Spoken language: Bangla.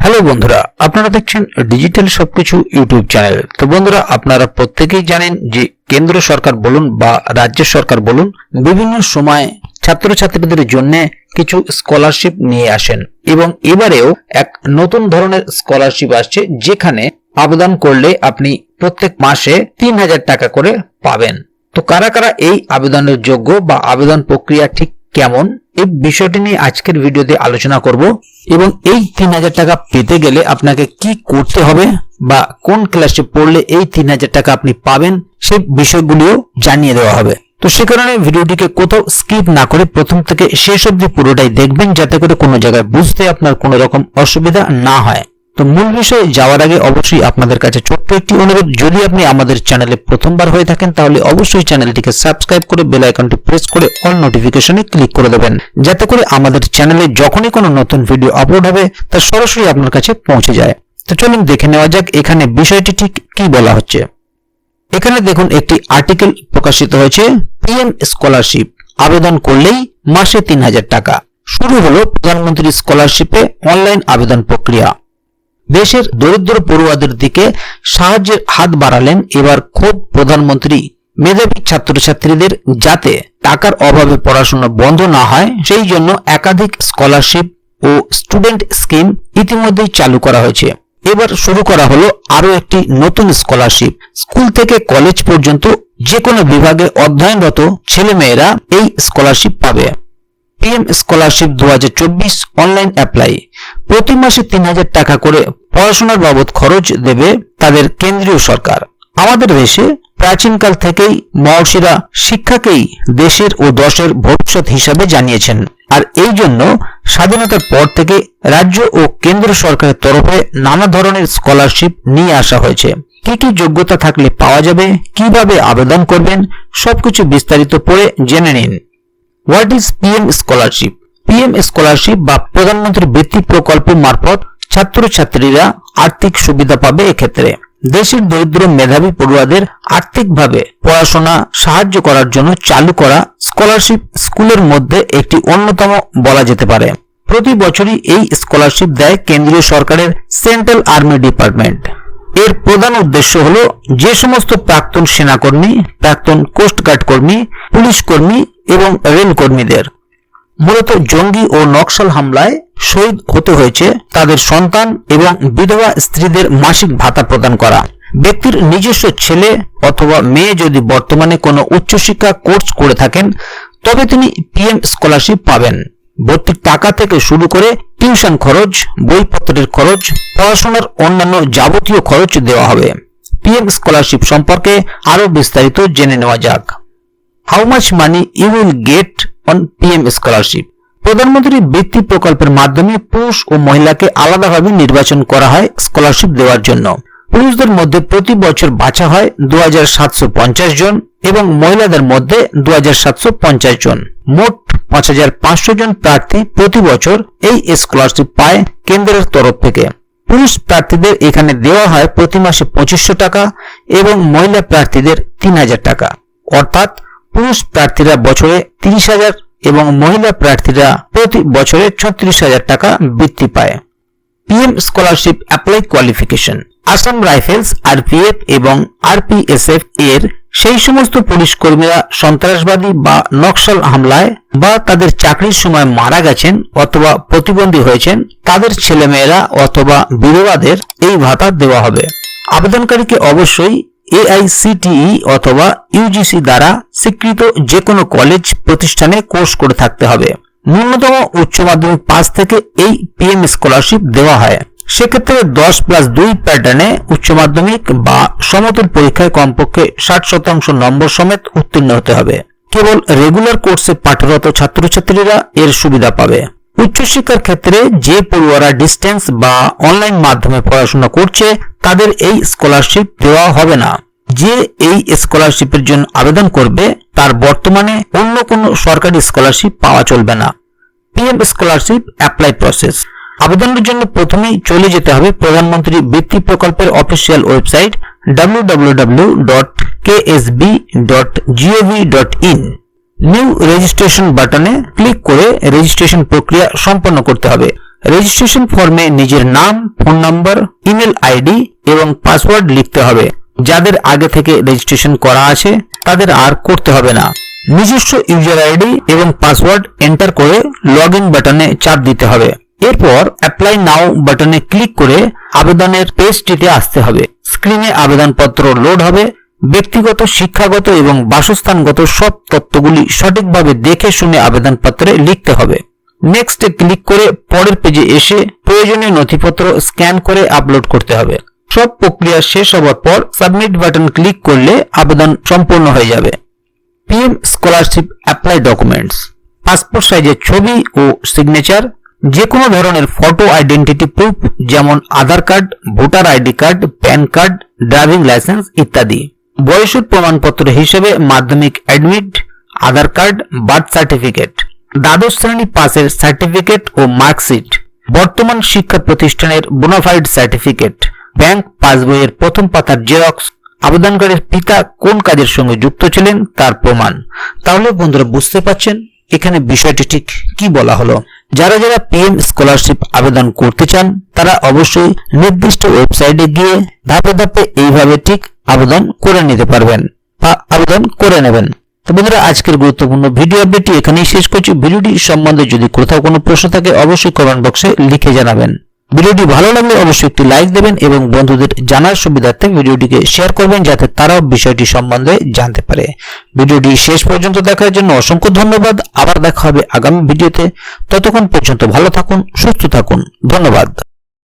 হ্যালো বন্ধুরা। আপনারা দেখছেন ডিজিটাল সবকিছু ইউটিউব চ্যানেল তো বন্ধুরা, আপনারা প্রত্যেকেই জানেন যে কেন্দ্র সরকার বলুন বা রাজ্য সরকার বলুন, বিভিন্ন সময় ছাত্রছাত্রীদের জন্য কিছু স্কলারশিপ নিয়ে আসেন এবং এবারেও এক নতুন ধরনের স্কলারশিপ আসছে যেখানে আবেদন করলে আপনি প্রত্যেক মাসে তিন হাজার টাকা করে পাবেন। তো কারা কারা এই আবেদনের যোগ্য বা আবেদন প্রক্রিয়া ঠিক কেমন? এই বিষয়টি নিয়ে আজকের ভিডিওতে আলোচনা করব এবং এই তিন হাজার টাকা পেতে গেলে আপনাকে কি করতে হবে বা কোন ক্লাসে পড়লে এই তিন হাজার টাকা আপনি পাবেন সেই বিষয়গুলিও জানিয়ে দেওয়া হবে। তো সে কারণে ভিডিওটিকে কোথাও স্কিপ না করে প্রথম থেকে শেষ অবধি পুরোটাই দেখবেন, যাতে করে কোনো জায়গায় বুঝতে আপনার কোনো রকম অসুবিধা না হয়। তো মূল বিষয়ে যাওয়ার আগে অবশ্যই আপনাদের কাছে ছোট্ট একটি অনুরোধ। যদি আপনি আমাদের চ্যানেলে প্রথমবার হয়ে থাকেন, তাহলে অবশ্যই চ্যানেলটিকে সাবস্ক্রাইব করে বেল আইকনটি প্রেস করে অল নোটিফিকেশনে ক্লিক করে দেবেন। যাতে করে আমাদের চ্যানেলে যখনই কোনো নতুন ভিডিও আপলোড হবে, তা সরাসরি আপনার কাছে পৌঁছে যায়। তো চলুন দেখে নেওয়া যাক এখানে বিষয়টি ঠিক কি বলা হচ্ছে। এখানে দেখুন, একটি আর্টিকেল প্রকাশিত হয়েছে, পিএম স্কলারশিপ, আবেদন করলেই মাসে তিন হাজার টাকা। শুরু হলো প্রধানমন্ত্রী স্কলারশিপে অনলাইন আবেদন প্রক্রিয়া। দেশের দরিদ্র পড়ুয়াদের দিকে সাহায্যের হাত বাড়ালেন এবার খোদ প্রধানমন্ত্রী। মেধাবী ছাত্রছাত্রীদের যাতে টাকার অভাবে পড়াশোনা বন্ধ না হয়, সেই জন্য একাধিক স্কলারশিপ ও স্টুডেন্ট স্কিম ইতিমধ্যেই চালু করা হয়েছে। এবার শুরু করা হলো আরও একটি নতুন স্কলারশিপ। স্কুল থেকে কলেজ পর্যন্ত যে কোনো বিভাগে অধ্যয়নরত ছেলেমেয়েরা এই স্কলারশিপ পাবে। পিএম স্কলারশিপ দুহাজার চব্বিশ অনলাইন অ্যাপ্লাই প্রতি মাসে তিন হাজার টাকা করে পড়াশোনার বাবদ খরচ দেবে তাদের কেন্দ্রীয় সরকার। আমাদের দেশে প্রাচীনকাল থেকেই মহর্ষিরা শিক্ষাকেই দেশের ও দশের ভবিষ্যৎ হিসাবে জানিয়েছেন। আর এই জন্য স্বাধীনতার পর থেকে রাজ্য ও কেন্দ্র সরকারের তরফে নানা ধরনের স্কলারশিপ নিয়ে আসা হয়েছে। কি কি যোগ্যতা থাকলে পাওয়া যাবে, কীভাবে আবেদন করবেন, সবকিছু বিস্তারিত পড়ে জেনে নিন। What is PM scholarship PM scholarship বা প্রধানমন্ত্রী বৃত্তি প্রকল্প মারফত ছাত্রছাত্রীরা আর্থিক সুবিধা পাবে এক্ষেত্রে। দেশের দরিদ্র মেধাবী পড়ুয়াদের আর্থিকভাবে পড়াশোনা সাহায্য করার জন্য চালু করা স্কলারশিপ স্কুলের মধ্যে একটি অন্যতম বলা যেতে পারে। প্রতি বছরই এই স্কলারশিপ দেয় কেন্দ্রীয় সরকারের সেন্ট্রাল আর্মি ডিপার্টমেন্ট এর প্রধান উদ্দেশ্য হল যে সমস্ত প্রাক্তন সেনাকর্মী, প্রাক্তন কোস্টগার্ড কর্মী, পুলিশ কর্মী এবং রেল কর্মীদের মূলত জঙ্গি ও নকশাল হামলায় শহীদ হতে হয়েছে তাদের সন্তান এবং বিধবা স্ত্রীদের মাসিক ভাতা প্রদান করা। ব্যক্তির নিজস্ব ছেলে অথবা মেয়ে যদি বর্তমানে কোনো উচ্চশিক্ষা কোর্স করে থাকেন, তবে তিনি পিএম স্কলারশিপ পাবেন। ভর্তির টাকা থেকে শুরু করে টিউশন খরচ, বইপত্রের খরচ, পড়াশোনার অন্যান্য যাবতীয় খরচ দেওয়া হবে। পিএম স্কলারশিপ সম্পর্কে আরও বিস্তারিত জেনে নেওয়া যাক। How much money you will get on PM scholarship প্রধানমন্ত্রী বৃত্তি প্রকল্পের মাধ্যমে পুরুষ ও মহিলাকে আলাদাভাবে নির্বাচন করা হয় স্কলারশিপ দেওয়ার জন্য। পুরুষদের মধ্যে প্রতি বছর বাছা হয় দু জন এবং মহিলাদের মধ্যে দু জন। মোট পাঁচ হাজার পাঁচশো জন প্রার্থী প্রতি বছর এই স্কলারশিপ পায় কেন্দ্রের তরফ থেকে। পুরুষ প্রার্থীদের এখানে দেওয়া হয় প্রতি মাসে পঁচিশশো টাকা এবং মহিলা প্রার্থীদের তিন হাজার টাকা। অর্থাৎ পুরুষ প্রার্থীরা বছরে তিরিশ হাজার এবং মহিলা প্রার্থীরা প্রতি বছরে ছত্রিশ হাজার টাকা বৃত্তি পায়। PM scholarship apply qualification, Assam rifles, RPF এবং আরপিএসএফ এর সেই সমস্ত পুলিশ কর্মীরা সন্ত্রাসবাদী বা নকশাল হামলায় বা তাদের চাকরির সময় মারা গেছেন অথবা প্রতিবন্ধী হয়েছেন, তাদের ছেলেমেয়েরা অথবা বিধবাদের এই ভাতা দেওয়া হবে। আবেদনকারীকে অবশ্যই এআইসিটিই অথবা ইউজিসি দ্বারা স্বীকৃত যে কোনো কলেজ, প্রতিষ্ঠানে কোর্স করে থাকতে হবে। ন্যূনতম উচ্চ মাধ্যমিক পাস থেকে এই পিএম স্কলারশিপ দেওয়া হয়। সেক্ষেত্রে দশ প্লাস দুই প্যাটার্নে উচ্চ মাধ্যমিক বা সমতুল পরীক্ষায় কমপক্ষে ষাট শতাংশ নম্বর সমেত উত্তীর্ণ হতে হবে। কেবল রেগুলার কোর্সে পাঠরত ছাত্রছাত্রীরা এর সুবিধা পাবে। উচ্চশিক্ষার ক্ষেত্রে যে পড়ুয়ারা ডিস্টেন্স বা অনলাইন মাধ্যমে পড়াশোনা করছে তাদের এই স্কলারশিপ দেওয়া হবে না। যে এই স্কলারশিপের জন্য আবেদন করবে, তার বর্তমানে অন্য কোনো সরকারি স্কলারশিপ পাওয়া চলবে না। পিএম স্কলারশিপ অ্যাপ্লাই প্রসেস আবেদনের জন্য প্রথমেই চলে যেতে হবে প্রধানমন্ত্রী বৃত্তি প্রকল্পের official website www.ksb.gov.in new registration বাটনে ক্লিক করে রেজিস্ট্রেশন প্রক্রিয়া সম্পন্ন করতে হবে। রেজিস্ট্রেশন ফর্মে নিজের নাম ফোন নম্বর ইমেল আইডি এবং পাসওয়ার্ড লিখতে হবে। যাদের আগে থেকে রেজিস্ট্রেশন করা আছে, তাদের আর করতে হবে না। নিজস্ব ইউজার আইডি এবং পাসওয়ার্ড এন্টার করে লগ ইন বাটনে চাপ দিতে হবে। এরপর অ্যাপ্লাই নাও বাটনে ক্লিক করে আবেদনের পেজটিতে আসতে হবে। স্ক্রিনে আবেদনপত্র লোড হবে। ব্যক্তিগত, শিক্ষাগত এবং বাসস্থানগত সব তথ্যগুলি সঠিকভাবে দেখে শুনে আবেদনপত্রে লিখতে হবে। নেক্সট ক্লিক করে পরের পেজে এসে প্রয়োজনীয় নথিপত্র স্ক্যান করে আপলোড করতে হবে। সব প্রক্রিয়া শেষ হওয়ার পর সাবমিট বাটন ক্লিক করলে আবেদন সম্পূর্ণ হয়ে যাবে। PM scholarship apply documents passport সাইজের ছবি ও সিগনেচার যে কোনো ধরনের ফটো আইডেন্টিটি প্রুফ যেমন Aadhaar card voter ID card PAN card driving licence ইত্যাদি। বয়সের প্রমাণপত্র হিসেবে মাধ্যমিক admit Aadhaar card birth certificate দ্বাদশ শ্রেণি পাসের সার্টিফিকেট ও মার্কশিট। বর্তমান শিক্ষা প্রতিষ্ঠানের বোনাফাইড সার্টিফিকেট। ব্যাংক পাসবইয়ের প্রথম পাতার জেরক্স। আবেদনকারীর পিতা কোন কাজের সঙ্গে যুক্ত ছিলেন তার প্রমাণ। তাহলে বন্ধুরা বুঝতে পাচ্ছেন এখানে বিষয়টি ঠিক কি বলা হলো। যারা যারা পিএম স্কলারশিপ আবেদন করতে চান, তারা অবশ্যই নির্দিষ্ট ওয়েবসাইটে গিয়ে ধাপে ধাপে এইভাবে ঠিক আবেদন করে নিতে পারবেন বা আবেদন করে নেবেন। তো বন্ধুরা, আজকের গুরুত্বপূর্ণ ভিডিও আপডেটটি এখানেই শেষ করছি। ভিডিওটি সম্বন্ধে যদি কোথাও কোনো প্রশ্ন থাকে, অবশ্যই কমেন্ট বক্সে লিখে জানাবেন। ভিডিওটি ভালো লাগলে অবশ্যই একটি লাইক দেবেন এবং বন্ধুদের জানার সুবিধার্থে ভিডিওটিকে শেয়ার করবেন যাতে তারাও বিষয়টি সম্বন্ধে জানতে পারে। ভিডিওটি শেষ পর্যন্ত দেখার জন্য অসংখ্য ধন্যবাদ। আবার দেখা হবে আগামী ভিডিওতে ততক্ষণ পর্যন্ত ভালো থাকুন, সুস্থ থাকুন। ধন্যবাদ।